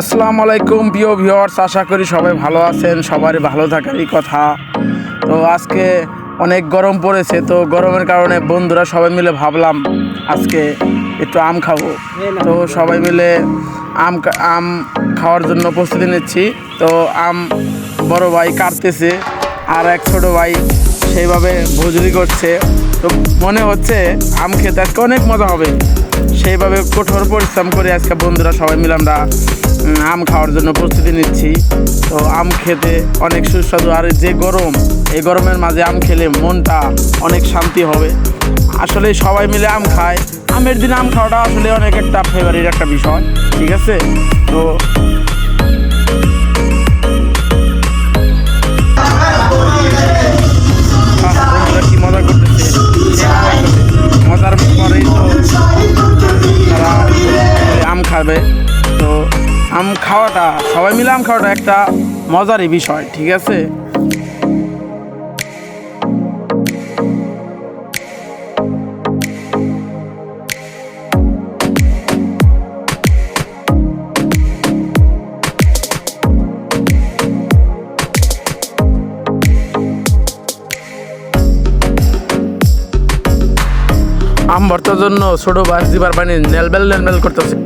আসসালামু আলাইকুম, প্রিয় ভিউয়ার্স আশা করি সবাই ভালো আছেন, সবারই ভালো থাকারই কথা। তো আজকে অনেক গরম পড়েছে, তো গরমের কারণে বন্ধুরা সবাই মিলে ভাবলাম আজকে একটু আম খাব। তো সবাই মিলে আম আম খাওয়ার জন্য প্রস্তুতি নিচ্ছি। তো আম বড় ভাই কাটতেছে, আর এক ছোট ভাই সেইভাবে ভুজুরি করছে। তো মনে হচ্ছে আম খেতে আজকে অনেক মজা হবে। সেইভাবে কঠোর পরিশ্রম করে আজকে বন্ধুরা সবাই মিলে আমরা আম খাওয়ার জন্য প্রস্তুতি নিচ্ছি। তো আম খেতে অনেক সুস্বাদু। আর যে গরম, এই গরমের মাঝে আম খেলে মনটা অনেক শান্তি হবে। আসলে সবাই মিলে আম খায়। আমের দিন আম খাওয়াটা আসলে অনেক একটা ফেভারিট একটা বিষয়, ঠিক আছে? তো মজা মজার পরেই তো তারা আম খাবে। আম খাওয়াটা, সবাই মিলে আম খাওয়াটা একটা মজারই বিষয়, ঠিক আছে? আম ভর্তার জন্য ছোট বাস দিবার পানি নেলবেল নেলবেল করতেছে।